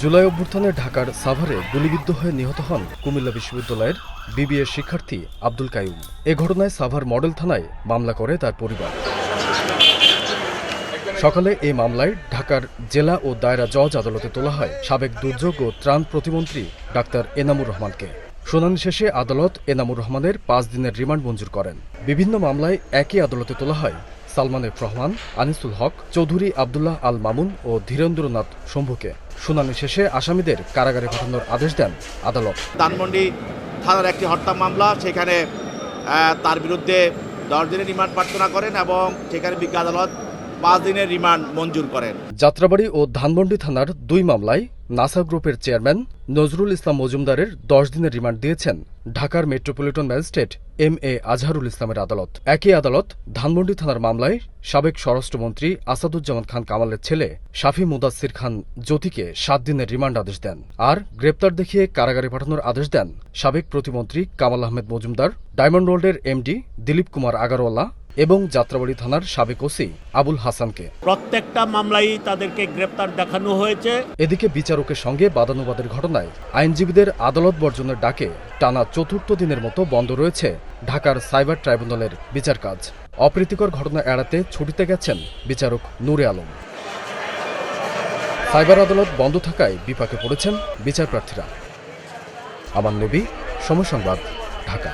জুলাই অভ্যুত্থানে ঢাকার সাভারে গুলিবিদ্ধ হয়ে নিহত হন কুমিল্লা বিশ্ববিদ্যালয়ের বিবিএ শিক্ষার্থী আব্দুল কাইম এ ঘটনায় সাভার মডেল থানায় মামলা করে তার পরিবার। সকালে এই মামলায় ঢাকার জেলা ও দায়রা জজ আদালতে তোলা হয় সাবেক দুর্যোগ ও ত্রাণ প্রতিমন্ত্রী ডাক্তার এনামুর রহমানকে। শুনানি শেষে আদালত এনামুর রহমানের পাঁচ দিনের রিমান্ড মঞ্জুর করেন। বিভিন্ন মামলায় একই আদালতে তোলা হয় সালমান এফ রহমান আনিসুল হক, চৌধুরী আবদুল্লাহ আল মামুন ও ধীরেন্দ্রনাথ শম্ভুকে শুনানি শেষে আসামিদের কারাগারে পাঠানোর আদেশ দেন আদালত। ধানমন্ডি থানার একটি হত্যা মামলা, সেখানে তার বিরুদ্ধে দশ দিনের রিমান্ড প্রার্থনা করেন এবং সেখানে বিজ্ঞ আদালত পাঁচ দিনের রিমান্ড মঞ্জুর করেন। যাত্রাবাড়ি ও ধানমন্ডি থানার দুই মামলায় নাসা গ্রুপের চেয়ারম্যান নজরুল ইসলাম মজুমদারের দশ দিনের রিমান্ড দিয়েছেন ঢাকার metropolitan magistrate M A Azharul ইসলামের আদালত। একই আদালত ধানমন্ডি থানার মামলায় সাবেক স্বরাষ্ট্রমন্ত্রী আসাদুজ্জামান খান কামালের ছেলে শাফি মুদাসির খান জ্যোতিকে সাত দিনের রিমান্ড আদেশ দেন। আর গ্রেপ্তার দেখিয়ে কারাগারে পাঠানোর আদেশ দেন সাবেক প্রতিমন্ত্রী কামাল আহমেদ মজুমদার, ডায়মন্ড রোডের এমডি দিলীপ কুমার আগারওয়ালা এবং যাত্রাবাড়ি থানার সাবেক ওসি আবুল হাসানকে। প্রত্যেকটা মামলায় তাদেরকে গ্রেপ্তার দেখানো হয়েছে। এদিকে বিচারকের সঙ্গে বাদানুবাদের ঘটনায় আইনজীবীদের আদালত বর্জনের ডাকে টানা চতুর্থ দিনের মতো বন্ধ রয়েছে ঢাকার সাইবার ট্রাইব্যুনালের বিচার কাজ। অপ্রীতিকর ঘটনা এড়াতে ছুটিতে গেছেন বিচারক নূরে আলম। সাইবার আদালত বন্ধ থাকায় বিপাকে পড়েছেন বিচার প্রার্থীরা আমার নবী সময় সংবাদ ঢাকা।